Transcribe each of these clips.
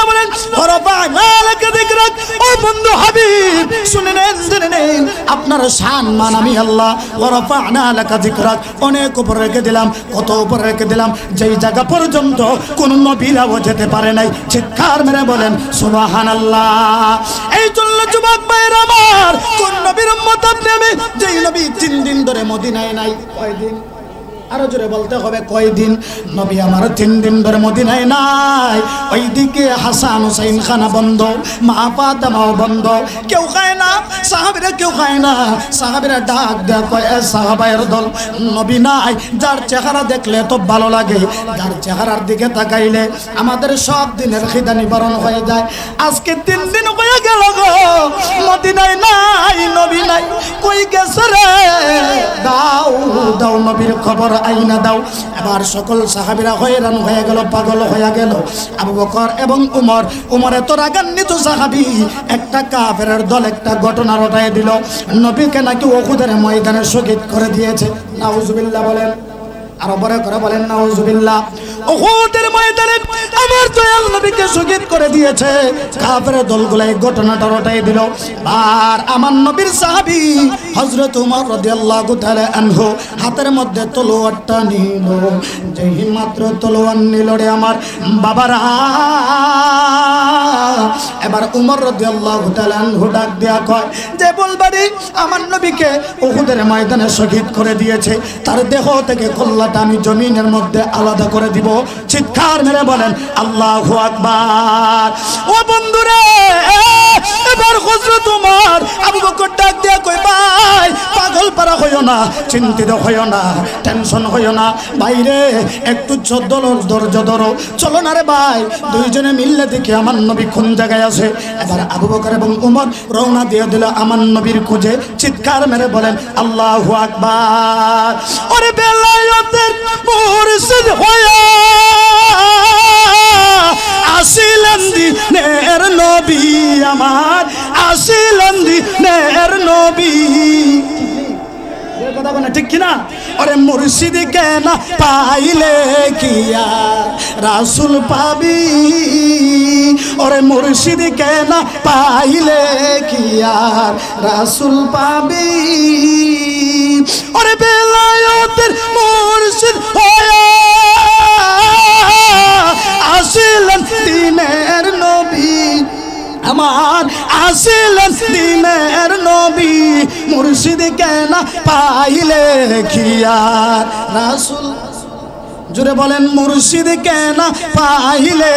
আল্লাহ আপনার শান মান আমি আল্লাহ অনেক উপরে রেখে দিলাম, কত উপরে রেখে দিলাম, যেই জায়গা পর্যন্ত কোন নবীরাও যেতে পারে নাই, চিৎকার মেরে বলেন, সুবহানাল্লাহ। এই জন্য যুবক ভাইয়ের আমার, কোন নবীর উম্মত আপনি আমি, যেই নবী তিন দিন ধরে মদিনায় নাই, কয়দিন? আরও জোরে বলতে হবে, কয়দিন? নবী আমার তিন দিন ধরে মদিনায় নাই। ওইদিকে হাসান হুসাইন খানা বন্ধ, মা পাতামাও বন্ধ। কেউ খায় না, সাহাবিরা কেউ খায় না। সাহাবিরা ডাক দেয়া, কয় সাহাবায়ের দল, নবী নাই, যার চেহারা দেখলে তো ভালো লাগে। যার চেহারার দিকে তাকাইলে আমাদের সব দিনের খিদা নিবারণ হয়ে যায়। আজকে তিন দিন হয়ে গেল গো, মদিনায় নাই, নবী নাই। কই গেছে রে? দাও দাও নবীর খবর আইনা দাও। এবার সকল সাহাবিরা হয়রান হয়ে গেল, পাগল হয়ে গেল। আবু বকর এবং উমর উমর এত রাগান্বিত সাহাবি। একটা কাফের দল একটা ঘটনা রটায় দিল। নবীকে নাকি ওখুদের ময়দানে শহীদ করে দিয়েছে। নাউজুবিল্লাহ বলেন। আরও বড় করে বলেন, নাউজুবিল্লাহ। ওহুদের ময়দানে আমার দয়াল নবীকে শহীদ করে দিয়েছে। কাফের দলগুলো এই ঘটনাটা রটাই দিল। আর আমার নবীর সাহাবী হযরত উমর রাদিয়াল্লাহু তাআলা আনহু হাতের মধ্যে তলোয়ারটা নিল। যেই মাত্র তলোয়ার নিল রে আমার বাবারা। এবার উমর রাদিয়াল্লাহু তাআলা আনহু ডাক দেয়া কয়, যে বলবারি আমার নবীকে উহুদের ময়দানে শহীদ করে দিয়েছে, তার দেহ থেকে কল্লাটা আমি জমিনের মধ্যে আলাদা করে দিব। চিৎকার মেরে বলেন আল্লাহ আকবার। ও বন্ধুরে না, চিন্তিত হইও না টেনশন হইও না। বাইরে, একটু চোদ্দলোর ধৈর্য ধরো। চলো না রে ভাই, দুইজনে মিললে দেখি আমার নবী কোন জায়গায় আছে। এবার আবু বকর এবং উমর রওনা দিয়ে দিল আমার নবীর খুঁজে। চিৎকার মেরে বলেন, আল্লাহু আকবার। ওরে বেলায়তের মুর্শিদ হয়ে আসিলেন দিনের নবী আমার। আসিলেন দিনের নবী কথা বলে, ঠিক কিনা? ওরে মুর্শিদ কেন পাইলে কিয়া? রাসুল পাবি। ওরে মুর্শিদ কেন পাইলে কিয়া? রাসুল পাবি। ওরে বেলায়তের মুর্শিদ হয়ে আসিলেন দিনের নবী। আমার আসিলেন দিনের নবী। মুর্শিদ না পাইলে খিয়ার রাসুল। জুড়ে বলেন, মুর্শিদ না পাইলে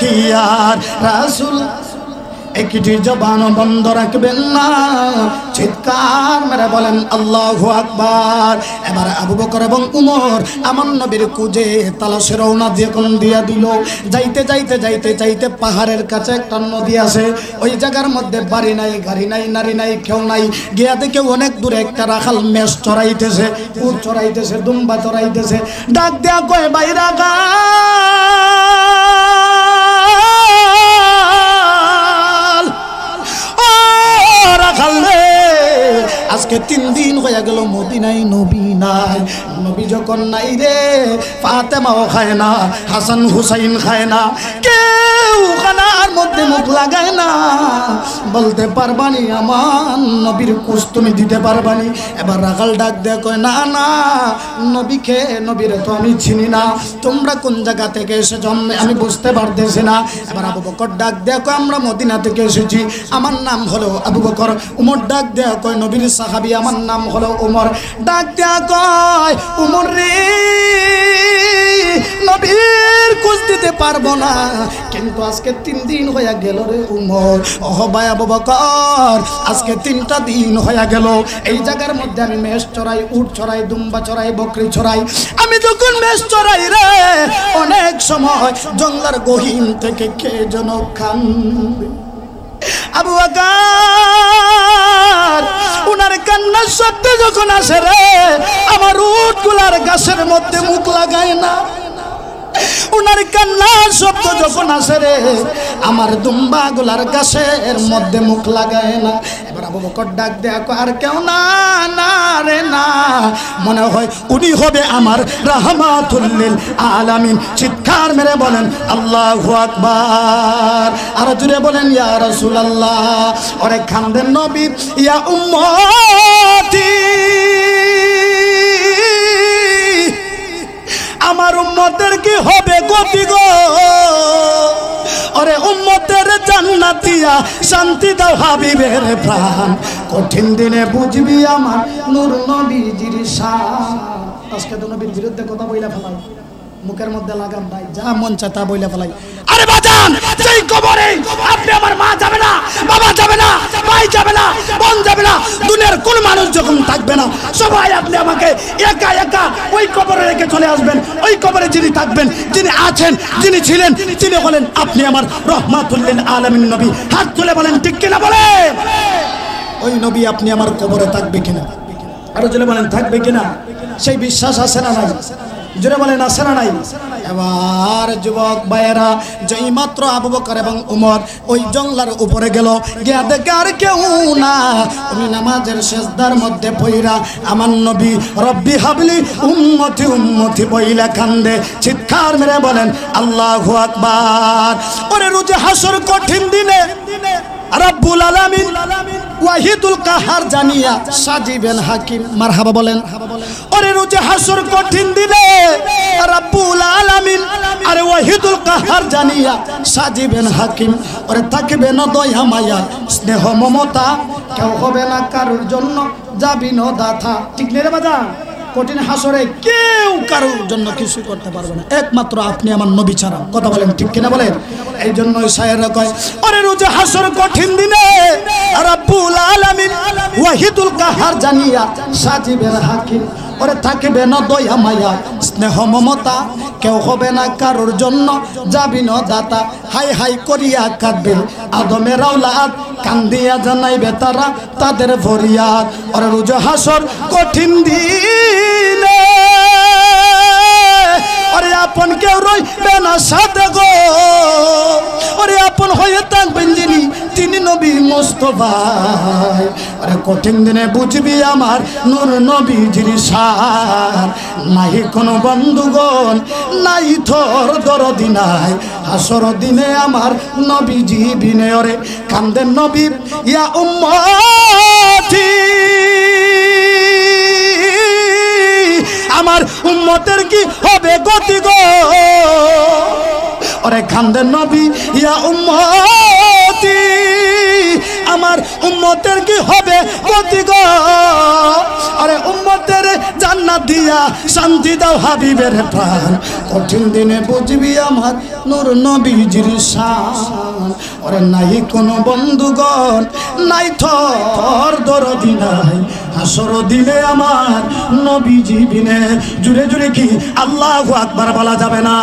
খিয়ার রাসুল। একটি জবান বন্ধ রাখবেন না, চিৎকার মেরে বলেন, আল্লাহ আকবার। এবার আবু বকর এবং উমর আমার নবীর কুজে তালাশে রওনা দিয়ে কোন দিয়া দিল। যাইতে যাইতে যাইতে যাইতে পাহাড়ের কাছে একটা নদী আছে। ওই জায়গার মধ্যে বাড়ি নাই, গাড়ি নাই, নারী নাই, কেউ নাই। গিয়া দেখে অনেক দূরে একটা রাখাল মেষ চড়াইতেছে, উট চড়াইতেছে, দুম্বা চড়াইতেছে। ডাক দেয়া কয়, বাইরা গা! আজকে তিন দিন হয়ে গেল মদিনাই নবী নাই। নবী যখন নাই রে, ফাতেমাও খায় না, হাসান হুসাইন খায় না। কেউ খানার মধ্যে মুখ লাগায় না। বলতে পারবানি আমার নবীর কুশ তুমি দিতে পারবানি। এবার রাখাল ডাক দেয় কয়, না না, নবীকে, নবীর তো আমি চিনি না। তোমরা কোন জায়গা থেকে এসেছ? আমি- আমি বুঝতে পারতেছি না। এবার আবু বকর ডাক দেয়া কয়, আমরা মদিনা থেকে এসেছি। আমার নাম হলো আবু বকর। উমর ডাক দেয়া কয়, নবীর সাহাবি আমার নাম হলো উমর। ডাক দেয়া কয়, উমর রে, নবীর কুছ দিতে পারব না। কিন্তু আজকে তিন দিন হয়ে গেল রে উমর। ভাই আবু বকর, আজকে তিনটা দিন হয়ে গেল। এই জায়গার মধ্যে আমি মেষ চড়াই, উট চড়াই, দুম্বা চড়াই, বকরি চড়াই। আমি যখন মেষ চড়াই রে, অনেক সময় জঙ্গলার গহীন থেকে কে যেন খান। আবু আকার উনার কান্নার শব্দ যখন আসে রে, আমার উটগুলার গাছের মধ্যে মুখ লাগায় না। উনার কান্নার শব্দ যখন আসে রে, আমার দুম্বা গুলার গাছের মধ্যে মুখ লাগায় না। আবু ডাক দেখো আর কেউ না না রে না। মনে হয় উনি হবে আমার রাহমাতুল্লিল আলামিন। চিৎকার মেরে বলেন, আল্লাহু আকবার। আর জুড়ে বলেন, ইয়া রাসূলুল্লাহ। ওরে খান্দের নবী, ইয়া উম্মতি। আমার উম্মতের কি হবে গতি গো? জান্নাতিয়া শান্তি দাও হাবিবের প্রাণ। কঠিন দিনে বুঝবি আমার নূর নবীজির শান। আজকে তো নবীর বিরুদ্ধে কথা বইলা ফেলাই। মুখের মধ্যে লাগাম নাই, যা মন চায় তা বইলা ফেলাই। আরে বাজান সেই কবরে আপনি আমার মা যাবে না, বাবা যাবে না, ভাই যাবে না, বোন যাবে না, দুনিয়ার কোন মানুষ যখন থাকবে না, সবাই আপনি আমাকে একা একা ওই কবরে রেখে চলে আসবেন। ওই কবরে যিনি থাকবেন, যিনি আছেন, যিনি ছিলেন, তিনি হলেন আপনি আমার রহমাতুল্লিন আলমিন নবী। হাত তুলে বলেন, ঠিক কিনা বলেন ওই নবী আপনি আমার কবরে থাকবে কিনা? আরও জোরে বলেন, থাকবে কিনা? সেই বিশ্বাস আছে না নাই? জোরে বলেন, আছে নাই? এবার যুবক ভাইয়েরা, যেই মাত্র আবু বকর এবং উমর ওই জংলার উপরে গেল, গিয়া কেউ না। উনি নামাজের শেষদার মধ্যে পইরা আমার নবী, রব্বি হাবলি উম্মতি উম্মতি বইলা কান্দে, চিৎকার মেরে বলেন, আল্লাহু আকবার। ওরে রোজে হাসর কঠিন দিনে, রব্বুল আলামিন ওয়াহিদুল কাহার জানিয়া সাজিবেন হাকিম, মারহাবা বলেন। ওরে রোজে হাসর কঠিন দিনে রব্বুল আলামিন। আরে ওয়াহিদুল কাহার জানিয়া সাজিবেন হাকিম, ওরে থাকবে না দয়া মায়া, স্নেহ মমতা। কেউ হবে না কারোর জন্য যাবি না দাথা। ঠিক নেই রে বাজা কঠিন হাসরে কেউ কারোর জন্য কিছু করতে পারবে না। একমাত্র আপনি আমার নবী ছাড়া। কথা বলেন ঠিক কিনা বলেন? এই জন্য সাহেবরা কয় ওরে রোজে হাসর কঠিন দিনে রাব্বুল আলামিন ওয়াহিদুল কাহার জানিয়া সাজিবের হাকিম ওরে থাকবে না দয়া মায়া, স্নেহ মমতা। কেউ হবে না কারোর জন্য যাবি না দাতা। হাই হাই করিয়া কাঁদবে আদমের আওলাদ কান্দিয়া জানাইবে তারা তাদের ভরিয়া ওরে রুজ হাসর কঠিন দিনে। ওরে আপন কেউ রইবে না সাথে গো। ওরে আপন হয়ে থাকবেন যিনি, তিনি নবী মোস্তফাই আরে কঠিন দিনে বুঝবি আমার নূর নবী যিনি সার। নাই কোনো বন্ধুগণ, নাই থর দরদি নাই। হাসর দিনে আমার নবীজি বিনে ওরে কান্দেন নবী, ইয়া উম্মতি। আমার উম্মতের কি হবে গতি গো? ওরে খান্দের নবী ইয়া উম্মতি! আমার উম্মতের কি হবে? গো। আরে উম্মতের জান্নাত দিয়া শান্তি দাও হাবিবের প্রাণ। কঠিন দিনে বুঝবি আমার নূর নবীজির শান। নাই কোনো বন্ধুগণ, নাই থর দরদি নাই। হাসর দিলে আমার নবীজি বিনে জুড়ে জুড়ে কি আল্লাহু আকবার বলা যাবে না?